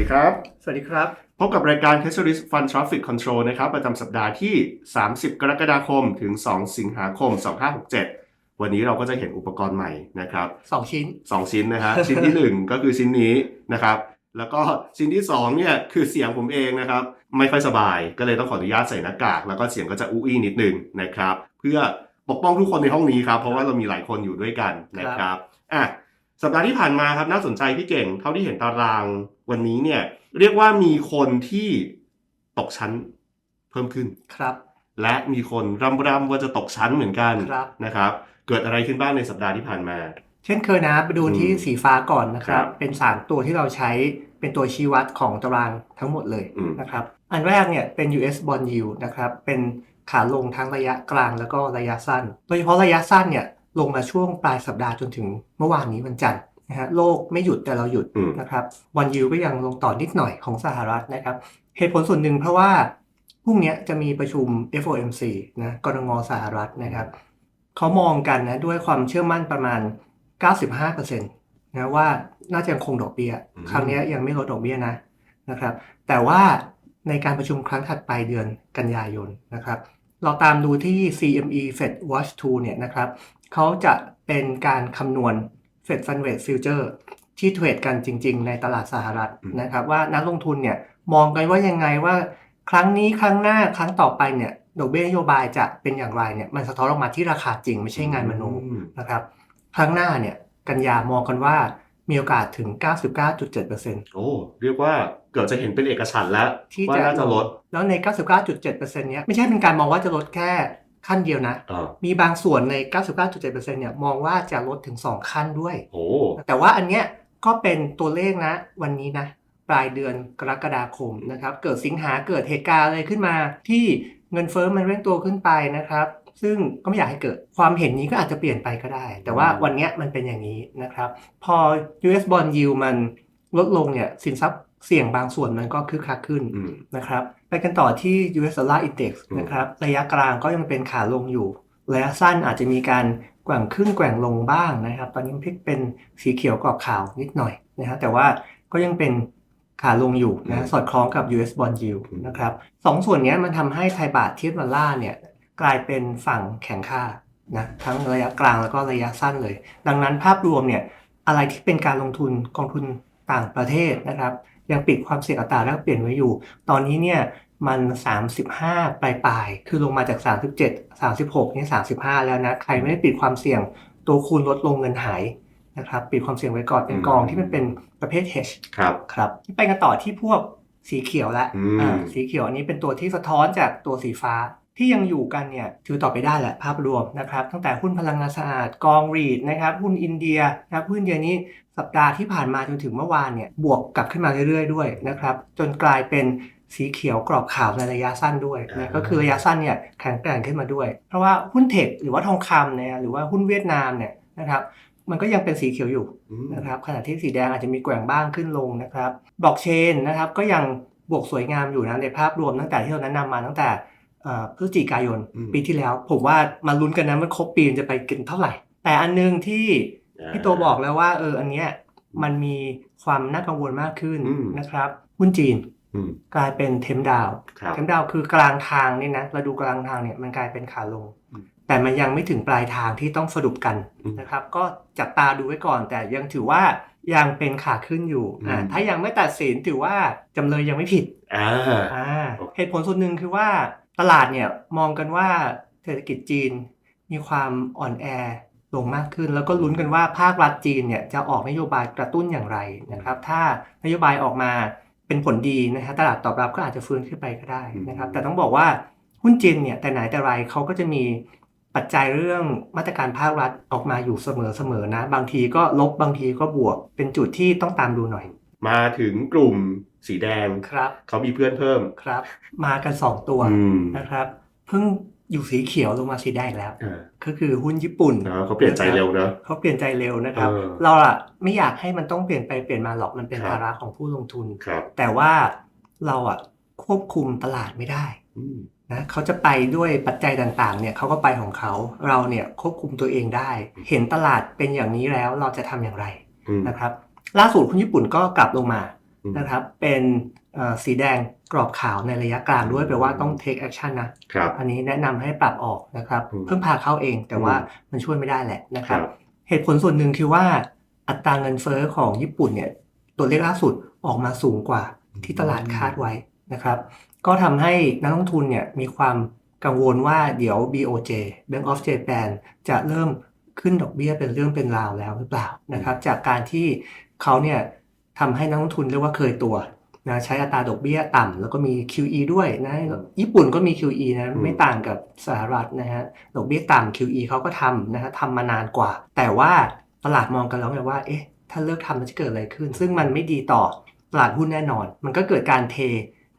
ดีครับ สวัสดีครับ พบกับรายการ t e s t r i s Fund Traffic Control นะครับ ประจำสัปดาห์ที่ 30 กรกฎาคมถึง 2 สิงหาคม 2567 วันนี้เราก็จะเห็นอุปกรณ์ใหม่นะครับ 2 ชิ้น 2 ชิ้นนะฮะ ชิ้นที่ 1 ก็คือชิ้นนี้นะครับ แล้วก็ชิ้นที่ 2 เนี่ยคือเสียงผมเองนะครับ ไม่ค่อยสบาย ก็เลยต้องขออนุญาตใส่หน้ากาก แล้วก็เสียงก็จะอู้อี้นิดนึงนะครับ เพื่อปกป้องทุกคนในห้องนี้ครับ เพราะว่าเรามีหลายคนอยู่ด้วยกันนะครับ อะ สัปดาห์ที่ผ่านมาครับน่าสนใจพี่เก่ง เท่าที่เห็นตาราง วันนี้เนี่ยเรียกว่ามีคนที่ตกชั้นเพิ่มขึ้นครับ และมีคนร่ำร่ำว่าจะตกชั้นเหมือนกันครับนะครับ เกิดอะไรขึ้นบ้างในสัปดาห์ที่ผ่านมา เช่นเคยนะไปดูที่อืมสีฟ้าก่อนนะครัครับบเป็น3ตัวที่เราใช้เป็นตัวชี้วัดของตารางทั้งหมดเลยอืมนะครับ อันแรกเนี่ยเป็น US bond yield นะครับเป็นขาลงทั้งระยะกลางแล้วก็ระยะสั้น โดยเฉพาะระยะสั้นเนี่ยลงมาช่วงปลายสัปดาห์จนถึงเมื่อวานนี้วันจันทร์ นะฮะโลกไม่หยุดแต่เราหยุดอืมนะครับวันยิวก็ยังลงต่อนิดหน่อยของสหรัฐนะครับ เหตุผลส่วนหนึ่งเพราะว่าพรุ่งนี้จะมีประชุม FOMC นะกรงงสหรัฐนะครับเขามองกันนะด้วยความเชื่อมั่นประมาณ 95%นะว่าน่าจะยังคงดอกเบี้ยอืมครั้งนี้ยังไม่ลดดอกเบี้ยนะนะครับ แต่ว่าในการประชุมครั้งถัดไปเดือนกันยายนนะครับ เราตามดูที่ CME Fed Watch 2เนี่ยนะครับเขาจะเป็นการคำนวณ Fed Fund Rate Future ที่เทรดกันจริง ๆ ในตลาดสหรัฐอืมนะครับ ว่านักลงทุนเนี่ยมองกันว่ายังไงว่าครั้งนี้ครั้งหน้าครั้งต่อไปเนี่ยดอกเบี้ยนโยบายจะเป็นอย่างไรเนี่ยมันสะท้อนออกมาที่ราคาจริงไม่ใช่งานมโนอืมนะครับ ครั้งหน้าเนี่ยกันยามองกันว่ามีโอกาสถึง 99.7%โอ้เรียกว่าเกิดจะเห็นเป็นเอกฉันท์แล้วที่ว่าจะน่าจะลด แล้วใน 99.7%เนี้ยไม่ใช่เป็นการมองว่าจะลดแค่ ขั้นเดียวนะอ่ามีบางส่วนใน 99.7%เนี่ยมองว่าจะลดถึง 2 ขั้นด้วยโอ้แต่ว่าอันเนี้ยก็เป็นตัวเลขนะ วันนี้นะ ปลายเดือนกรกฎาคมนะครับ เกิดสิงหาเกิดเหตุการณ์อะไรขึ้นมา ที่เงินเฟ้อมันเร่งตัวขึ้นไปนะครับ ซึ่งก็ไม่อยากให้เกิดความเห็นนี้ก็อาจจะเปลี่ยนไปก็ได้ แต่ว่าวันเนี้ยมันเป็นอย่างนี้นะครับ พอ US bond yield มันลดลงเนี่ยสินทรัพย์เสี่ยงบางส่วนมันก็คึกคักขึ้นอืมนะครับ ไปกันต่อที่ US dollar index อืมนะครับ ระยะกลางก็ยังเป็นขาลงอยู่ ระยะสั้นอาจจะมีการแกว่งขึ้นแกว่งลงบ้างนะครับ ตอนนี้พลิกเป็นสีเขียวกรอบขาวนิดหน่อยนะฮะแต่ว่าก็ยังเป็นขาลงอยู่นะสอดคล้องกับ US bond yield นะครับสองส่วนเนี้ยมันทำให้ไทยบาทเทียบดอลลาร์เนี่ยกลายเป็นฝั่งแข็งค่านะทั้งระยะกลางแล้วก็ระยะสั้นเลย ดังนั้นภาพรวมเนี่ยอะไรที่เป็นการลงทุนกองทุนต่างประเทศนะครับ ยังปิดความเสี่ยงอัตราแลกเปลี่ยนไว้อยู่ ตอนนี้เนี่ยมัน 35 ปลายปลายๆคือลงมาจาก 37 36นี่35 แล้วนะ ใครไม่ได้ปิดความเสี่ยง ตัวคูณลดลงเงินหายนะครับปิดความเสี่ยงไว้ก่อนเป็นกองที่มันเป็นประเภท hedge ครับครับไปกันต่อที่พวกสีเขียวละอืมอ่าสีเขียวอันนี้เป็นตัวที่สะท้อนจากตัวสีฟ้า ที่ยังอยู่กันเนี่ยถือต่อไปได้แหละภาพรวมนะครับ ตั้งแต่หุ้นพลังงานสะอาดกองรีดนะครับหุ้นอินเดียนะครับหุ้นเดียนี้สัปดาห์ที่ผ่านมาจนถึงเมื่อวานเนี่ยบวกกลับขึ้นมาเรื่อยๆด้วยนะครับจนกลายเป็นสีเขียวกรอบขาวในระยะสั้นด้วยนะก็คือระยะสั้นเนี่ยแข็งแกร่งขึ้นมาด้วย เพราะว่าหุ้นเทคหรือว่าทองคำเนี่ยหรือว่าหุ้นเวียดนามเนี่ยนะครับมันก็ยังเป็นสีเขียวอยู่นะครับขณะที่สีแดงอาจจะมีแกว่งบ้างขึ้นลงนะครับบล็อกเชนนะครับก็ยังบวกสวยงามอยู่นะในภาพรวมตั้งแต่ที่เราแนะนำมาตั้งแต่ พฤศจิกายนอืมปีที่แล้ว ผมว่ามาลุ้นกันนะมันครบปีมันจะไปกันเท่าไหร่ แต่อันนึงที่พี่โตบอกแล้วว่าเอออันเนี้ยมันมีความน่ากังวลมากขึ้นอืมนะครับหุ้นจีนอืมกลายเป็นเทมดาวครับเทมดาวคือกลางทางนี่นะเราดูกลางทางเนี่ยมันกลายเป็นขาลงอืมแต่มันยังไม่ถึงปลายทางที่ต้องสรุปกันอืมนะครับ ก็จับตาดูไว้ก่อน แต่ยังถือว่ายังเป็นขาขึ้นอยู่อ่าอืมถ้ายังไม่ตัดสินถือว่าจำเลยยังไม่ผิดอ่าอ่าโอเคเหตุผลส่วนหนึ่งคือว่า ตลาดเนี่ยมองกันว่าเศรษฐกิจจีนมีความอ่อนแอลงมากขึ้น แล้วก็ลุ้นกันว่าภาครัฐจีนเนี่ยจะออกนโยบายกระตุ้นอย่างไรนะครับ ถ้านโยบายออกมาเป็นผลดีนะฮะตลาดตอบรับก็อาจจะฟื้นขึ้นไปก็ได้นะครับ แต่ต้องบอกว่าหุ้นจีนเนี่ยแต่ไหนแต่ไรเขาก็จะมีปัจจัยเรื่องมาตรการภาครัฐออกมาอยู่เสมอๆนะ บางทีก็ลบบางทีก็บวกเป็นจุดที่ต้องตามดูหน่อย มาถึงกลุ่ม สีแดงครับเขามีเพื่อนเพิ่มครับ มากันสองตัวอืมนะครับ เพิ่งอยู่สีเขียวลงมาสีแดงอีกแล้วอ่าก็คือหุ้นญี่ปุ่นอ่าเขาเปลี่ยนใจเร็วเนอะเขาเปลี่ยนใจเร็วนะครับเออเราอะไม่อยากให้มันต้องเปลี่ยนไปเปลี่ยนมาหรอกมันเป็นครับภาระของผู้ลงทุนครับแต่ว่าเราอะควบคุมตลาดไม่ได้อืมนะเขาจะไปด้วยปัจจัยต่างๆ เนี่ยเขาก็ไปของเขาเราเนี่ยควบคุมตัวเองได้ เห็นตลาดเป็นอย่างนี้แล้วเราจะทำอย่างไรอืมนะครับ ล่าสุดหุ้นญี่ปุ่นก็กลับลงมาอืม นะครับเป็นเอ่อสีแดงกรอบขาวในระยะกลางด้วยแปลว่าต้อง take action นะครับอันนี้แนะนำให้ปรับออกนะครับอืมเพิ่งพาเข้าเองแต่ว่าอืมมันช่วยไม่ได้แหละนะคครัรับบเหตุผลส่วนหนึ่งคือว่าอัตราเงินเฟ้อของญี่ปุ่นเนี่ยตัวเลขล่าสุดออกมาสูงกว่าที่ตลาดคาดไว้นะครับ ก็ทำให้นักลงทุนเนี่ยมีความกังวลว่าเดี๋ยว BOJ Bank of Japan จะเริ่มขึ้นดอกเบี้ยเป็นเรื่องเป็นราวแล้วหรือเปล่านะครับ จากการที่เขาเนี่ย ทำให้นักลงทุนเรียกว่าเคยตัวนะใช้อัตราดอกเบี้ยต่ำแล้วก็มี QE ด้วยนะญี่ปุ่นก็มี QE นะอืมไม่ต่างกับสหรัฐนะฮะดอกเบี้ยต่ำ QE เขาก็ทำนะฮะทำมานานกว่า แต่ว่าตลาดมองกันแล้วไงว่าเอ๊ะถ้าเลิกทำมันจะเกิดอะไรขึ้น ซึ่งมันไม่ดีต่อตลาดหุ้นแน่นอน มันก็เกิดการเท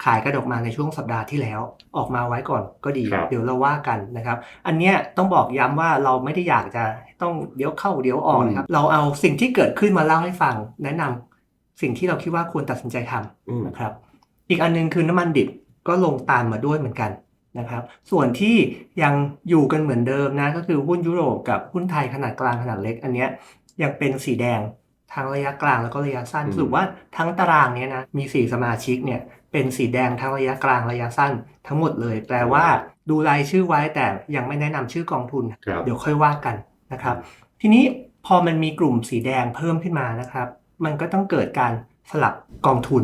ขายกระดกมาในช่วงสัปดาห์ที่แล้ว ออกมาไว้ก่อนก็ดีครับเดี๋ยวเราว่ากันนะครับ อันเนี้ยต้องบอกย้ำว่าเราไม่ได้อยากจะต้องเดี๋ยวเข้าเดี๋ยวออกนะครับ เราเอาสิ่งที่เกิดขึ้นมาเล่าให้ฟัง แนะนำ สิ่งที่เราคิดว่าควรตัดสินใจทำอืมนะครับ อีกอันหนึงคือน้ำมันดิบก็ลงตามมาด้วยเหมือนกันนะครับ ส่วนที่ยังอยู่กันเหมือนเดิมนะก็คือหุ้นยุโรปกับหุ้นไทยขนาดกลางขนาดเล็ก อันเนี้ยยังเป็นสีแดงทั้งระยะกลางแล้วก็ระยะสั้นอืมสรุปว่าทั้งตารางเนี้ยนะมีสี่สมาชิกเนี่ยเป็นสีแดงทั้งระยะกลางระยะสั้นทั้งหมดเลย แปลว่าดูรายชื่อไว้แต่ยังไม่แนะนำชื่อกองทุนครับเดี๋ยวค่อยว่ากันนะครับ ทีนี้พอมันมีกลุ่มสีแดงเพิ่มขึ้นมานะครับ มันก็ต้องเกิดการสลับกองทุน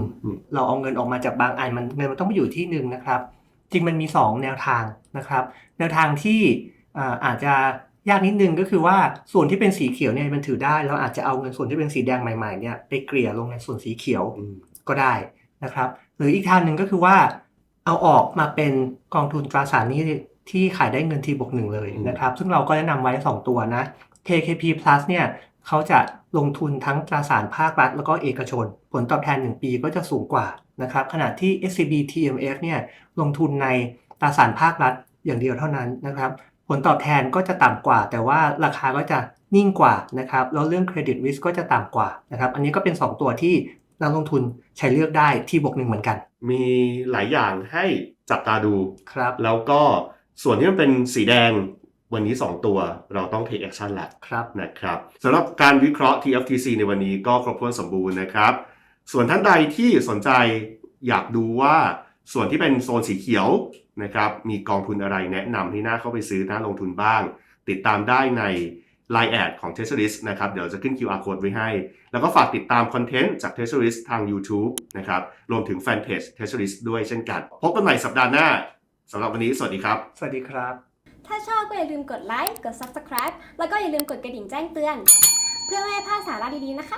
เราเอาเงินออกมาจากบางอันมันเงินมันต้องไปอยู่ที่หนึ่งนะครับ จริงมันมี 2 แนวทางนะครับ แนวทางที่อาจจะยากนิดนึงก็คือว่าส่วนที่เป็นสีเขียวเนี่ยมันถือได้แล้วอาจจะเอาเงินส่วนที่เป็นสีแดงใหม่ๆเนี่ยไปเกลี่ยลงในส่วนสีเขียวก็ได้นะครับ หรืออีกทางหนึ่งก็คือว่าเอาออกมาเป็นกองทุนตราสารนี้ที่ขายได้เงินทีบวกหนึ่งเลยนะครับ ซึ่งเราก็แนะนำไว้ 2 ตัวนะ KKP Plus เนี่ย เขาจะลงทุนทั้งตราสารภาครัฐ แล้วก็เอกชน ผลตอบแทน 1 ปีก็จะสูงกว่านะครับขณะที่ SCB TMF เนี่ยลงทุนในตราสารภาครัฐอย่างเดียวเท่านั้นนะครับผลตอบแทนก็จะต่ำกว่า แต่ว่าราคาก็จะนิ่งกว่านะครับแล้วเรื่องเครดิตริสก็จะต่ำกว่านะครับอันนี้ก็เป็น 2 ตัวที่นักลงทุนใช้เลือกได้ที่บวกหนึ่งเหมือนกัน มีหลายอย่างให้จับตาดูครับ แล้วก็ส่วนที่มันเป็นสีแดง วันนี้ 2 ตัวเราต้อง take action แหละครับนะครับสำหรับการวิเคราะห์ TFTC ในวันนี้ก็ครบถ้วนสมบูรณ์นะครับ ส่วนท่านใดที่สนใจอยากดูว่าส่วนที่เป็นโซนสีเขียวนะครับมีกองทุนอะไรแนะนำให้น่าเข้าไปซื้อน่าลงทุนบ้าง ติดตามได้ใน Line แอดของ t e s r i s นะครับเดี๋ยวจะขึ้น QR code ไว้ให้ แล้วก็ฝากติดตามคอนเทนต์จาก t e s r i s ทาง YouTube นะครับรวมถึงแฟนเพจ t e s r i s ด้วยเช่นกัน พบกันใหม่สัปดาห์หน้าสำหรับวันนี้สวัสดีครับ สวัสดีครับ ถ้าชอบก็อย่าลืมกดไลค์ กด subscribe แล้วก็อย่าลืมกดกระดิ่งแจ้งเตือน เพื่อไม่ให้พลาดสาระดีๆนะคะ